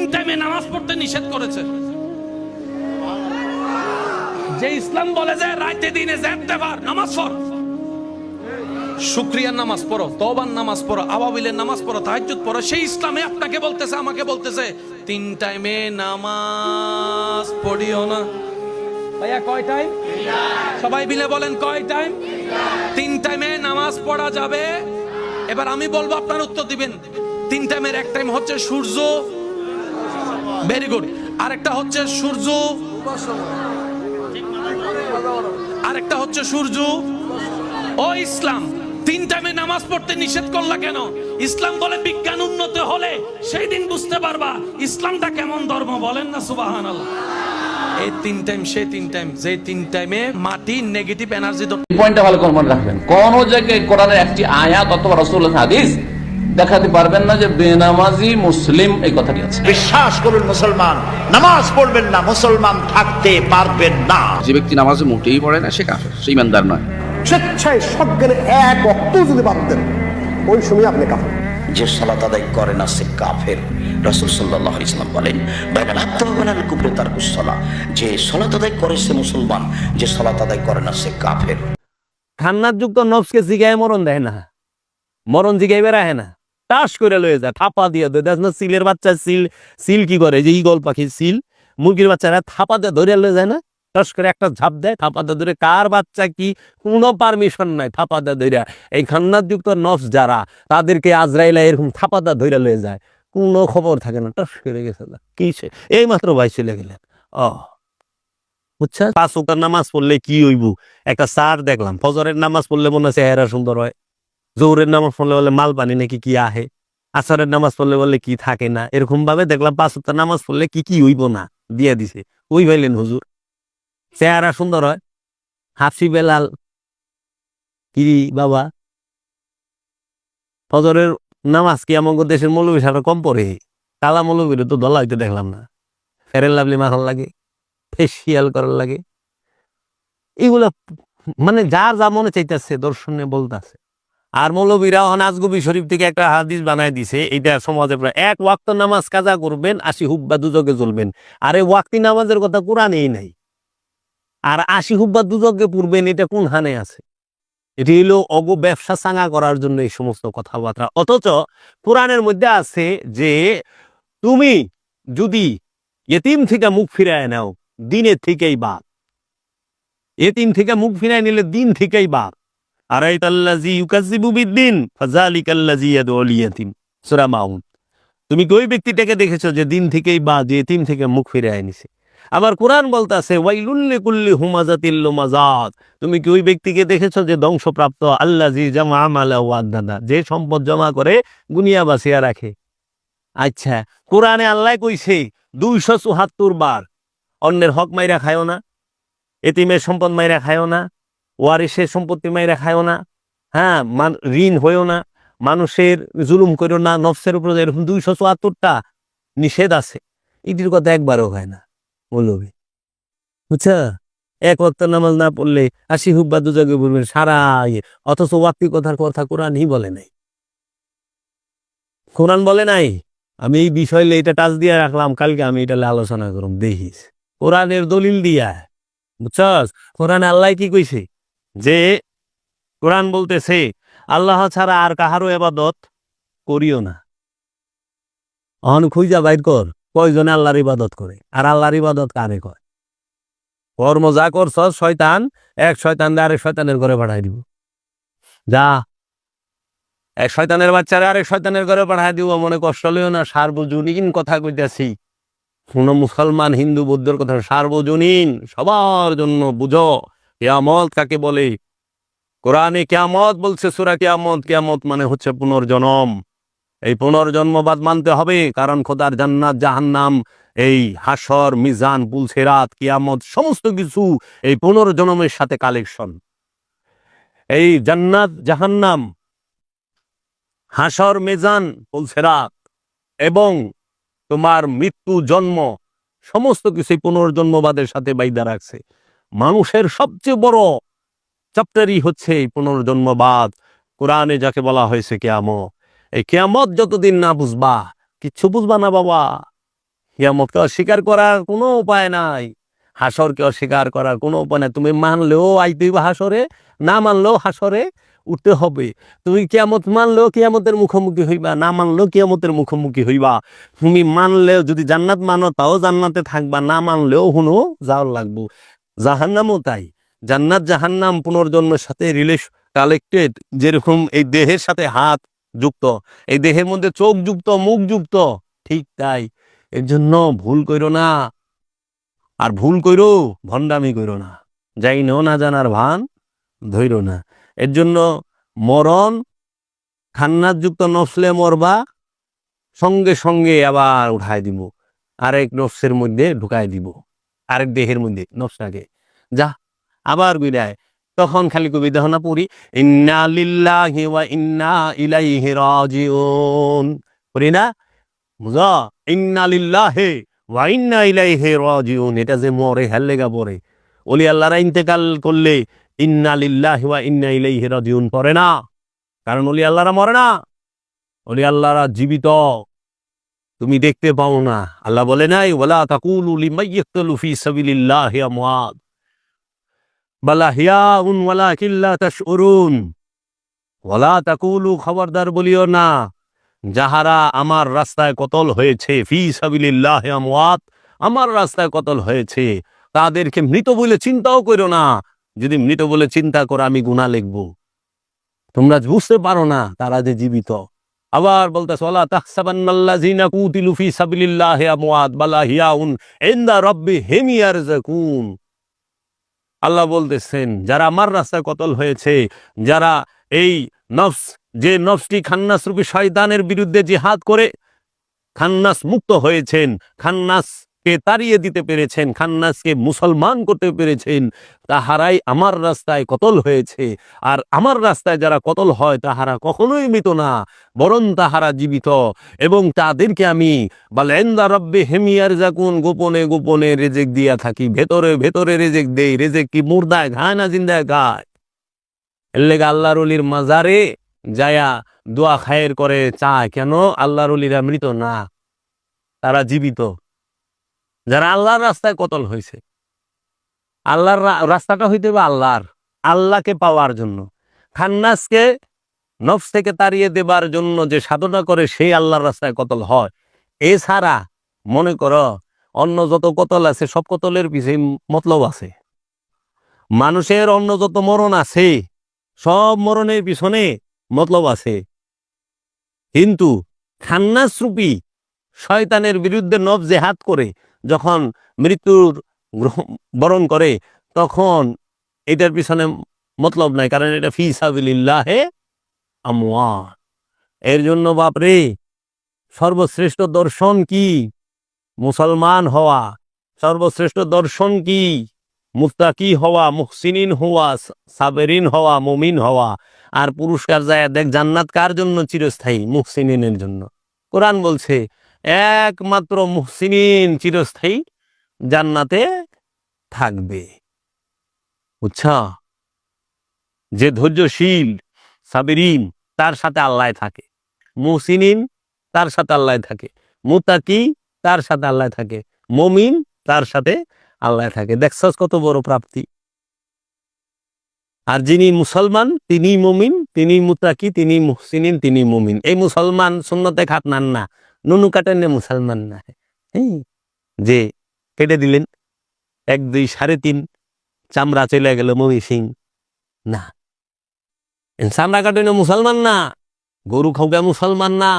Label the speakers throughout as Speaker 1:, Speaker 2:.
Speaker 1: তিন টাইমে নামাজ পড়তে নিষেধ করেছে। যে ইসলাম বলে যে রাতে দিনে নামাজ পড়। শুক্রিয়ার নামাজ পড়ো, তওবার নামাজ পড়ো, আবাবিলের নামাজ পড়ো, তাহাজ্জুদ পড়ো। সেই ইসলামে আপনাকে বলতেছে, আমাকে বলতেছে, তিন টাইমে নামাজ পড়িও না। ভাইয়া, কয় টাইম সবাই মিলে বলেন, কয় টাইম তিন টাইমে নামাজ পড়া যাবে। এবার আমি বলব, আপনার উত্তর দিবেন। তিন টাইমের এক টাইম হচ্ছে সূর্য ভেরি গুড আরেকটা হচ্ছে সূর্য। আরেকটা হচ্ছে সূর্য। ও ইসলাম, তিন টাইমে নামাজ পড়তে নিষেধ করলা কেন? ইসলাম বলে বিজ্ঞান উন্নত হলে সেই দিন বুঝতে পারবা ইসলামটা কেমন ধর্ম, বলেন না সুবাহান এই তিন টাইম সে তিন টাইম যে তিন টাইমে মাটি নেগেটিভ এনার্জি
Speaker 2: পয়েন্টটা ভালো করে মনে রাখবেন। কোন জায়গায় কোরআনের একটি আয়াত অথবা রসুল্লাহ হাদিস দেখাতে পারবেন না যে বেনামাজি মুসলিম এই কথাটি আছে।
Speaker 3: বিশ্বাস করুন মুসলমান নামাজ পড়বেন না মুসলমান থাকতে পারবেন না।
Speaker 4: যে ব্যক্তি নামাজে মোটেই পড়ে না সে কাফের সে ইমানদার নয়।
Speaker 5: স্বেচ্ছায় সজ্ঞানে এক অক্ত যদি বাদ দেন ওই সময় আপনি কাফের।
Speaker 6: যে সলাত আদায় করে না সে কাফের। রসুল সাল্লাহ ইসলাম বলেন বাইনাল কুবরে তার কুসলা যে সলাত আদায় করে সে মুসলমান যে সলাত আদায় করে না সে কাফের।
Speaker 7: খান্নার যুক্ত নফসকে জিগায় মরণ দেয় না। মরণ জিগাই বেড়ায় না। টাস করে লয়ে যায়, থাপা দিয়ে দেয় দেখ না, সিলের বাচ্চা সিল সিল কি করে? যে ইগল পাখি সিল, মুরগির বাচ্চারা থাপা দিয়ে ধরে লয়ে যায় না? টাস করে একটা ঝাপ দেয়, থাপা দিয়ে ধরে। কার বাচ্চা কি? কোনো পারমিশন নাই থাপা দিয়ে ধরে। এই খান্নার যুক্ত নফস যারা, তাদেরকে আজরাইলা এরকম থাপা দিয়ে ধরে লয়ে যায়। কোনো খবর থাকে না। টাস করে গেছে না। কি সে? এই মাত্র ভাই চলে গেলেন। ও। বুঝছে পাঁচ ওয়াক্ত নামাজ পড়লে কি হইব? একটা সার দেখলাম, ফজরের নামাজ পড়লে মনে হয় চেহারা সুন্দর হয়। জোরের নামাজ পড়লে বলে, মাল পানি নাকি কি আহে? আসরের নামাজ পড়লে বলে, কি থাকে না? এরকম ভাবে দেখলাম পাঁচ ওয়াক্ত নামাজ পড়লে কি কি হইব না, দিয়ে দিছে। ওই ভাইলেন হুজুর। চেহারা সুন্দর হয়। হাফসি বেলাল, কি বাবা? ফজরের নামাজ কি আমাদের দেশের মৌলবী সারা কম পড়ে? কালা মৌলবীর তো দলা হইতে দেখলাম না। ফেরেন লাভলি মাখন লাগে ফেসিয়াল করার লাগে। এগুলা মানে যার যা মনে চাইতেছে দর্শনে বলতেছে। আর মৌলবীরা নাজগুবি শরীফ থেকে একটা হাদিস বানায় দিছে এটা সমাজে এক ওয়াক্ত নামাজ কাজা করবেন, আশি হুব্বা দুজকে চলবেন আর এই ওয়াক্তি নামাজের কথা কোরআনেই নাই। আর আশি হুব্বা দুজকে পূর্বেন এটা কোন হানে আছে? এটি হলো অগ ব্যবসা চাঙা করার জন্য এই সমস্ত কথাবার্তা। অথচ কোরআনের মধ্যে আছে যে, তুমি যদি এতিম থেকে মুখ ফিরায় নাও, দিনের থেকেই বাদ। এতিম থেকে মুখ ফিরায় নিলে দিন থেকেই বাদ। তুমি ওই ব্যক্তিটাকে দেখেছ যে দিন থেকেই বা যে এতিম থেকে মুখ ফিরায় নিছে আবার কোরআন বলতাছে ওয়াইলুল্লি তুমি কি ওই ব্যক্তিকে দেখেছ যে ধ্বংসপ্রাপ্ত ওয়াদাদা যে সম্পদ জমা করে গুনিয়া বাসিয়া রাখে? আচ্ছা কোরআনে আল্লাহ কইছে, দুইশো চুহাত্তর বার অন্যের হক মাইরা খায়ও না, এতিমের সম্পদ মাইরা খায়ও না। ওয়ারিসের সম্পত্তি মাইরা খায়ও না হ্যাঁ ঋণ হয়েও না, মানুষের জুলুম করো না, নফসের উপর এরকম দুইশো চুয়াত্তরটা নিষেধ আছে এটির কথা একবারও হয় না বলবি বুঝছা? এক ওয়াক্ত নামাজ না পড়লে আসি আশি হুব্বা দুজাগে বলবেন, সারা ইয়ে অথচ ওয়াক্তি কথার কথা কোরআনই বলে নাই। কোরআন বলে নাই? আমি এই বিষয় এটা টাচ দিয়ে রাখলাম, কালকে আমি এটা আলোচনা করুম, দেখিস। কোরআনের দলিল দিয়া, বুঝছস? কোরআন আল্লাহ কি কইছে? যে কোরআন বলতেছে, আল্লাহ ছাড়া আর কাহারও এবাদত করিও না। অহন খুঁজা বাইর কর, কয়জনে আল্লাহর ইবাদত করে, আর আল্লাহর ইবাদত কারে কয়? কর্ম যা করছ, শয়তান, এক শয়তান আরেক শয়তানের ঘরে পাঠাই দিব। যা, এক শয়তানের বাচ্চারা আরেক শয়তানের ঘরে পাঠাই দিব, মনে কষ্ট লইও না, সার্বজনীন কথা কইতেছি। কোন মুসলমান, হিন্দু, বৌদ্ধের কথা সার্বজনীন, সবার জন্য বুঝো। কেয়ামত কাকে বলে? কোরআনে কেয়ামত বলছে, সুরা কেয়ামত। কেয়ামত মানে হচ্ছে পুনর্জন্ম। এই পুনর্জন্মবাদ মানতে হবে, কারণ খোদার জান্নাত, জাহান্নাম, এই হাসর, মিজান, পুলসেরাত, কিয়ামত, সমস্ত কিছু এই পুনর্জন্মের সাথে কালেকশন। এই জান্নাত, জাহান্নাম, হাসর, মেজান, পুলসেরাত এবং তোমার মৃত্যু, জন্ম, সমস্ত কিছু পুনর্জন্মবাদের সাথে বাইদা রাখছে। মানুষের সবচেয়ে বড় চ্যাপ্টারই হচ্ছে এই পুনর্জন্মবাদ। কোরআনে যাকে বলা হয়েছে কেয়ামত। এই কেয়ামত যতদিন না বুঝবা, কিচ্ছু বুঝবা না বাবা। কিয়ামতকে অস্বীকার করার কোনো উপায় নাই। হাসরকে অস্বীকার করার কোনো উপায় নাই। তুমি মানলেও আইতে হইবা হাসরে, না মানলেও হাসরে উঠতে হবে। তুমি কিয়ামত মানলেও কিয়ামতের মুখোমুখি হইবা, না মানলেও কিয়ামতের মুখোমুখি হইবা। তুমি মানলেও যদি জান্নাত মানো, তাও জান্নাতে থাকবা, না মানলেও হুনো যাও লাগবো। জাহান্নামও তাই। জান্নাত, জাহান্নাম পুনর্জন্মের সাথে রিলেশ কালেক্টেড যেরকম এই দেহের সাথে হাত যুক্ত, এই দেহের মধ্যে চোখ যুক্ত, মুখ যুক্ত, ঠিক তাই। এর জন্য ভুল কইরো না। আর ভুল কইরো, ভণ্ডামি কইরো না। যাই নো না জানার ভান, ধইরো না। এর জন্য মরণ, খান্নাত যুক্ত নফসলে মরবা, সঙ্গে সঙ্গে আবার উঠাই দিব। আরেক নফসের মধ্যে ঢুকাই দিব। আরেক দেহের মধ্যে নফসটাকে যা, আবার বিদায়। তখন খালি কবি দেহ না পড়ি, ইন্না লিল্লাহি ওয়া ইন্না ইলাইহি রাজিউন। পড়ি না? বুঝা? ইন্না লিল্লাহি ওয়া ইন্না ইলাইহি রাজিউন। এটা যে মরে হেললেগা পড়ে। ওলি আল্লাহরা ইন্তেকাল করলে, ইন্না লিল্লাহি ওয়া ইন্না ইলাইহি রাজিউন পড়ে না। কারণ ওলি আল্লাহরা মরে না। ওলি আল্লাহরা জীবিত। তুমি দেখতে পাও না। আল্লাহ বলে নাই ওয়ালা তাকুলু ফি সাবিলিল্লাহি আমওয়াত। বালা হিয়াউন ওয়ালাকিন লা তাশউরুন। ওয়ালা তাকুলু, খবরদার বলিও না, যাহারা আমার রাস্তায় কতল হয়েছে, ফি সাবিলিল্লাহি আমওয়াত, আমার রাস্তায় কতল হয়েছে, তাদেরকে মৃত বলে চিন্তাও করো না। যদি মৃত বলে চিন্তা করো, আমি গুনাহ লিখব। তোমরা বুঝতে পারো না তারা যে জীবিত। আবার বলতে ওয়ালা তাহসাবান্নাল্লাযিনা কুতিলু ফি সাবিলিল্লাহি আমওয়াত, বালা হিয়াউন ইয়ারযাকুন। আল্লাহ বলতেছেন, যারা আমার রাস্তায় কতল হয়েছে, যারা এই নফস, যে নফসটি খান্নাস রূপী শয়তানের বিরুদ্ধে জিহাদ করে, খান্নাস মুক্ত হয়েছেন খান্নাসকে তাড়িয়ে দিতে পেরেছেন, খান্নাসকে মুসলমান করতে পেরেছেন, তাহারাই আমার রাস্তায় কতল হয়েছে। আর আমার রাস্তায় যারা কতল হয়, তাহারা কখনোই মৃত না, বরং তাহারা জীবিত। এবং তাদেরকে আমি বালেন্দা রব্বে হেমিয়ার যাকুন গোপনে গোপনে রেজেক দিয়া থাকি, ভেতরে ভেতরে রেজেক দেই। রেজেক কি মুর্দায় ঘায় না জিন্দায় গায় এর লেগে আল্লাহর মাজারে যায়া দোয়া খায়ের করে চায়, কেন আল্লাহর অলিরা মৃত না, তারা জীবিত। যারা আল্লাহর রাস্তায় কতল হয়েছে। আল্লাহর রাস্তাটা হইতে হবে আল্লাহর, আল্লাহকে পাওয়ার জন্য। খান্নাসকে নফস থেকে তাড়িয়ে দেবার জন্য যে সাধনা করে সেই আল্লাহর রাস্তায় কতল হয়। এছাড়া মনে করো, অন্য যত কতল আছে, সব কতলের পিছে মতলব আছে। মানুষের অন্য যত মরণ আছে, সব মরণের পিছনে মতলব আছে। কিন্তু খান্নাস রূপী শয়তানের বিরুদ্ধে নব জেহাদ করে যখন মৃত্যুর বরণ করে, তখন এটার পিছনে মতলব নাই, কারণ এটা ফি সাবিলিল্লাহে আমওয়া এর জন্য বাপরে সর্বশ্রেষ্ঠ দর্শন কি? মুসলমান হওয়া। সর্বশ্রেষ্ঠ দর্শন কি? মুস্তাকি হওয়া, মুহসিনিন হওয়া, সাবেরিন হওয়া, মুমিন হওয়া। আর পুরস্কার যায়, দেখ জান্নাত কার জন্য চিরস্থায়ী? মুহসিনিনের জন্য। কোরআন বলছে একমাত্র মুহসিনিন চিরস্থায়ী জান্নাতে থাকবে। বুঝছা? যে ধৈর্যশীল সাবিরিন, তার সাথে আল্লাহ থাকে। মুহসিনিন, তার সাথে আল্লাহ থাকে। মুতাকি তার সাথে আল্লাহ থাকে। মমিন, তার সাথে আল্লাহ থাকে। দেখছস কত বড় প্রাপ্তি? আর যিনি মুসলমান তিনি মমিন তিনি মুতাকি তিনি মুহসিনিন তিনি মমিন। এই মুসলমান সুন্নতে খাত নান না। নুনু কাটেন মুসলমান না। হ্যাঁ যে কেটে দিলেন, এক, দুই, সাড়ে তিন, চামড়া চলে গেল মমি সিং। না। চামড়া কাটেন মুসলমান না, গরু খাওয়া মুসলমান না,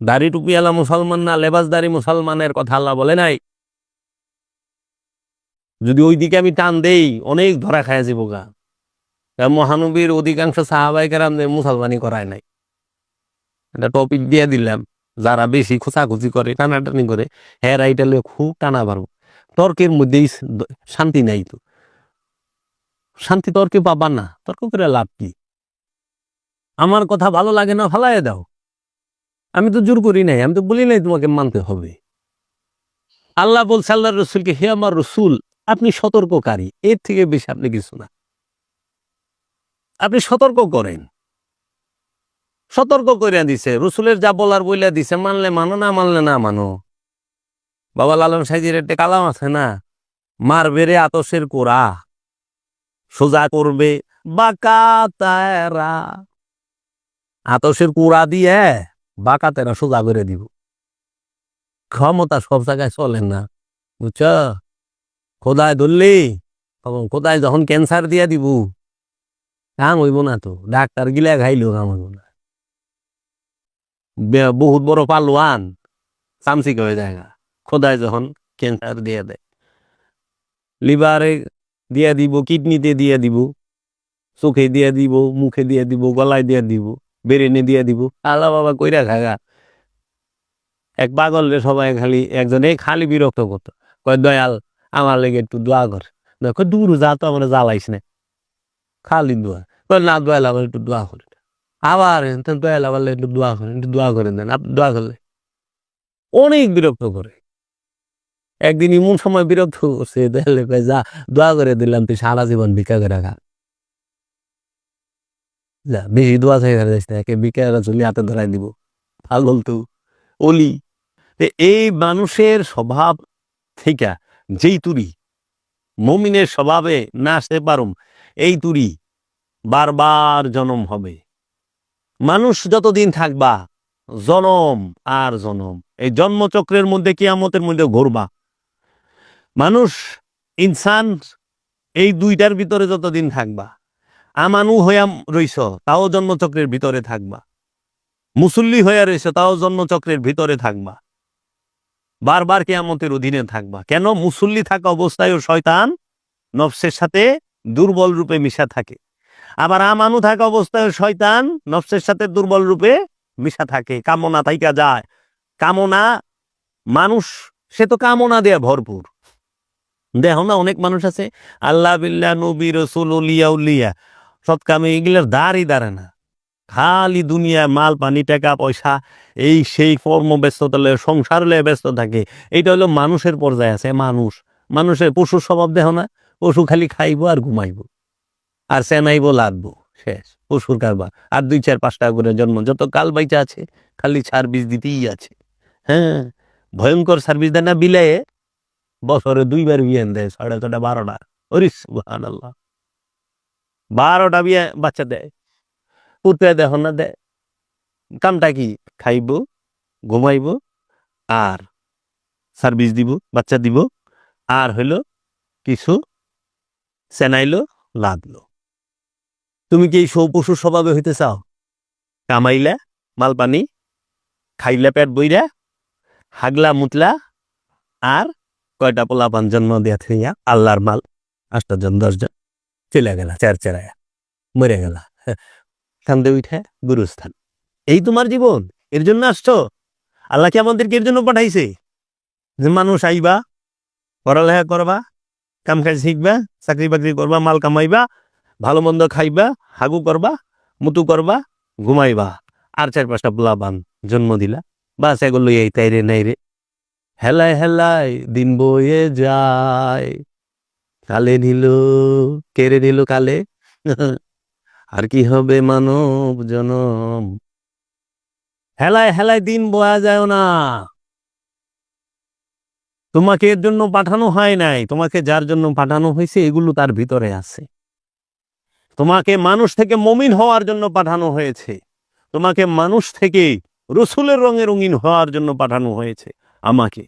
Speaker 7: দাড়ি টুপিওয়ালা মুসলমান না, লেবাসদারি মুসলমানের কথা আল্লাহ বলে নাই। যদি ওই দিকে আমি টান দেই, অনেক ধরা খায় যাব গা মহানবীর অধিকাংশ সাহাবাই কেরামদের মুসলমানি করায় নাই। এটা টপিক দিয়ে দিলাম। যারা বেশি খোঁচাখুচি করে, টানাটানি করে হ্যাঁ রাইটা লয়ে খুব টানা পারব তর্কের মধ্যেই শান্তি নাই তো। শান্তি তর্কে পাবা না, তর্ক করে লাভ কি? আমার কথা ভালো লাগে না ফালাই দাও। আমি তো জোর করি নাই, আমি তো বলি নাই তোমাকে মানতে হবে। আল্লাহ বলছে আল্লাহ রসুলকে, হে আমার রসুল, আপনি সতর্ককারী, এর থেকে বেশি আপনি কিছু না। আপনি সতর্ক করেন। সতর্ক করিয়া দিছে, রসুলের যা বলার বইলা দিছে, মানলে মানো, না মানলে না মানো। বাবা লালন সাইজির একটা কালাম আছে না? মারবে রে আতসের কোরা সোজা করবে বাঁকা তারা। আতসের কুড়া দিয়ে বাঁকা তেরা সোজা করে দিব। ক্ষমতা সব জায়গায় চলে না, বুঝছ? খোদায় ধরলি খোদায় যখন ক্যান্সার দিয়া দিব, কাম হইব না তো, ডাক্তার গিলা খাইলেও কাম হইব না। বহুত বড় পালোয়ান চামচিক হয়ে যায় গা। খোদায় যখন ক্যান্সার দিয়ে দেয় লিভারে দিয়ে দিব, কিডনিতে দিয়ে দিব, চোখে দিয়ে দিব, মুখে দিয়ে দিব, গলায় দিয়ে দিব বেরেনে দিয়ে দিব। আল্লাহ বাবা কইরা খাগা এক পাগল রে সবাই খালি একজনে খালি বিরক্ত করতো কয়, দয়াল আমার লেগে একটু দোয়া কর দেখো দূর যা তো আমার জ্বালাইস না? খালি দোয়া কয়, না দয়াল আমার একটু দোয়া করে। আবার দয়াল লেগে একটু দোয়া করেন, একটু দোয়া করে দেন, আপনি দোয়া করলে। অনেক বিরক্ত করে। একদিন এমন সময় বিরক্ত করছে দেখলে যা, দোয়া করে দিলাম, তুই সারা জীবন ভিক্ষা করে খা যা, বেশি দোয়া চাই যাইস না, একে ভিক্ষা চলি হাতে ধরাই দিব। পাগল তো অলি। এই মানুষের স্বভাব থেকে যেই তুরি, মমিনের স্বভাবে না আসতে পারুম, এই তুরি বারবার জনম হবে। মানুষ যতদিন থাকবা, জনম আর জনম। এই জন্মচক্রের মধ্যে কিয়ামতের মধ্যে ঘুরবা। মানুষ, ইনসান, এই দুইটার ভিতরে যতদিন থাকবা, আমানু হইয়া রইছ, তাও জন্মচক্রের ভিতরে থাকবা। মুসল্লি হইয়া রইছ, তাও জন্মচক্রের ভিতরে থাকবা। বারবার কেয়ামতের অধীনে থাকবা। কেন? মুসল্লি থাকা অবস্থায় শয়তান নফসের সাথে দুর্বল রূপে মিশা থাকে। আবার আমানু থাকা অবস্থায় শয়তান নফসের সাথে দুর্বল রূপে মিশা থাকে, কামনা থাইকা যায়। কামনা, মানুষ, সে তো কামনা দেয়া ভরপুর। দেখো না, অনেক মানুষ আছে, আল্লাহ বিল্লাহ নবী রসুল উলিয়া উলিয়া, সৎ কামে এগুলোর দাঁড়ই দাঁড়ে না। খালি দুনিয়া মাল, পানি, টাকা, পয়সা, এই সেই কর্ম ব্যস্ততা সংসার লয়ে ব্যস্ত থাকে। এইটা হলো মানুষের পর্যায়ে আছে, মানুষ। মানুষের পশুর স্বভাব দেহ না, পশু খালি খাইবো আর ঘুমাইবো। আর সেনাইবো লাগবো, শেষ, পশুর কারবার। আর দুই চার পাঁচ টাকা করে জন্ম, যত কাল বাইচা আছে, খালি সার্ভিস দিতেই আছে। হ্যাঁ ভয়ঙ্কর সার্ভিস দেয় না বিলায়ে বছরে দুইবার বিয়ে দেয়, সাড়ে ছটা বারোটা। ওরিস আল্লাহ বারোটা বিয়ে বাচ্চা দেয় পুত্রে দেখো না দেয়। কামটা কি? খাইব, ঘুমাইব, আর সার্ভিস দিব, বাচ্চা দিব, আর হইল কিছু সেনাইলো, লাগল। তুমি কি এই সৌ পশুর স্বভাবে হইতে চাও? কামাইলা মাল পানি খাইলা পেট বইরা, হাগলা মুতলা আর কয়টা পোলাপান জন্ম দিয়া থইয়া আল্লাহর মাল আটটা জন দশজন চলে গেলা চার চেরায়া মরে গেলা। কান্দে উঠে গুরুস্থান। এই তোমার জীবন, এর জন্য আসছো? আল্লাহ কি আমাদেরকে এর জন্য পাঠাইছে? যে মানুষ আইবা, পড়ালেখা করবা, কাম কাজ শিখবা, চাকরি বাকরি করবা, মাল কামাইবা ভালো মন্দ খাইবা, হাগু করবা, মুতু করবা, ঘুমাইবা। আর চার পাঁচটা পোলাপান জন্ম দিলা। বাস এগুলো এই তাই রে নাই রে। হেলায় হেলায় দিন বয়ে যায়। কালে নিল, কেড়ে নিল কালে। আর কি হবে মানব জনম? হেলায় হেলায় দিন বয়া যায় না। তোমাকে এর জন্য পাঠানো হয় নাই। তোমাকে যার জন্য পাঠানো হয়েছে, এগুলো তার ভিতরে আছে। তোমাকে মানুষ থেকে মমিন হওয়ার জন্য পাঠানো হয়েছে। তোমাকে মানুষ থেকে রসুলের রঙে রঙিন হওয়ার জন্য পাঠানো হয়েছে আমাকে।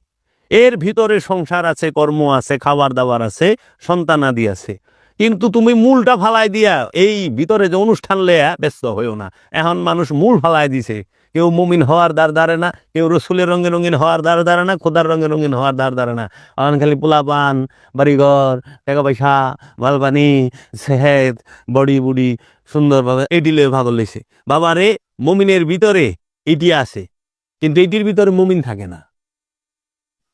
Speaker 7: এর ভিতরে সংসার আছে, কর্ম আছে খাবার দাবার আছে, সন্তানাদি আছে। কিন্তু তুমি মূলটা ফালাই দিয়া এই ভিতরে যে অনুষ্ঠান লেয়া ব্যস্ত হইও না। এখন মানুষ মূল ফালাই দিছে। কেউ মুমিন হওয়ার দ্বার দাঁড়ে না, কেউ রসুলের রঙে রঙিন হওয়ার দ্বার দাঁড়ে না, খোদার রঙে রঙিন হওয়ার দ্বার দাঁড়ে না। এখন খালি পোলাপান, বাড়িঘর, টাকা পয়সা মালপানি সেহেদ, বডি বুডি সুন্দরভাবে এডিলে ভাগ লেছে বাবা রে, মুমিনের ভিতরে এটি আছে, কিন্তু এটির ভিতরে মুমিন থাকে না।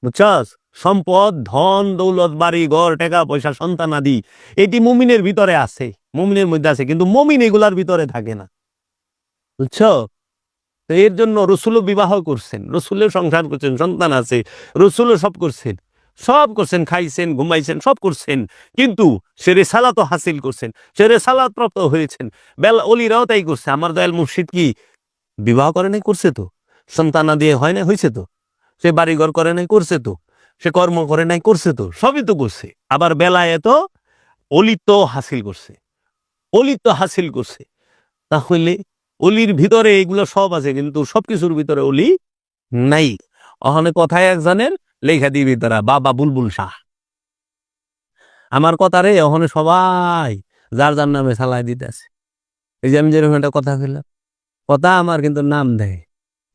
Speaker 7: বুঝছস? সম্পদ, ধন, দৌলত, বাড়ি, ঘর, টাকা পয়সা, সন্তান আদি এটি মুমিনের ভিতরে আছে, মুমিনের মধ্যে আছে, কিন্তু মুমিন এগুলার ভিতরে থাকে না। বুঝছ? তো এর জন্য রসুলও বিবাহ করছেন রসুলের সংসার করছেন, সন্তান আছে, রসুলও সব করছেন। সব করছেন, খাইছেন, ঘুমাইছেন, সব করছেন, কিন্তু সে রেসালাত হাসিল করছেন, সে রেসালাত প্রাপ্ত হয়েছেন। বেল অলিরাও তাই করছে, আমার দয়াল মুর্শিদ কি বিবাহ করে নাই, করছে তো? সন্তানা দিয়ে হয় না হয়েছে তো? সে বাড়িঘর করে নাই, করছে তো? সে কর্ম করে নাই, করছে তো, সবই তো করছে। আবার বেলায় তো অলিত হাসিল করছে। অলিত হাসিল করছে। তাহলে অলির ভিতরে এগুলো সব আছে, কিন্তু সবকিছুর ভিতরে অলি নাই। ওখানে কথায় একজনের লেখা দিবি তারা, বাবা বুলবুল শাহ। আমার কথা রে ওখানে সবাই যার যার নামে সালাই দিতেছে এই যে আমি যেরকম একটা কথা বললাম কথা আমার কিন্তু নাম দেয়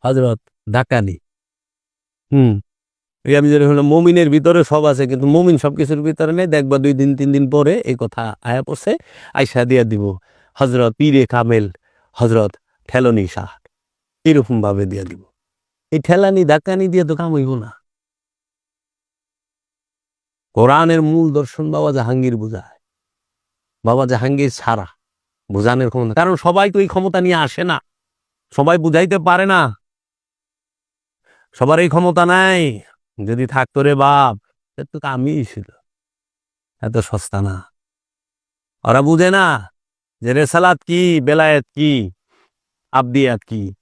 Speaker 7: হজরত ডাকানি হুম। আমি যেরকম বললাম, মমিনের ভিতরে সব আছে কিন্তু মমিন সবকিছুর ভিতরে নেই। দেখবা দুই দিন তিন দিন পরে এই কথা আয়া পড়ছে আইসা দিয়া দিব হজরত পীরে কামেল হজরত ঠেলনি শাহ এরকম ভাবে দিয়া দিব। এই ঠেলানি ডাকানি দিয়ে তো কাম হইব না। কোরআনের মূল দর্শন বাবা জাহাঙ্গীর বুঝায়। বাবা জাহাঙ্গীর ছাড়া বোঝানোর ক্ষমতা কারণ সবাই তো এই ক্ষমতা নিয়ে আসে না। সবাই বুঝাইতে পারে না। সবার এই ক্ষমতা নাই। যদি থাকতো রে বাপ তো আমিই ছিল। এত সস্তা না। ওরা বুঝে না যে রেসালাত কি, বেলায়েত কি, আবদিয়াত কি।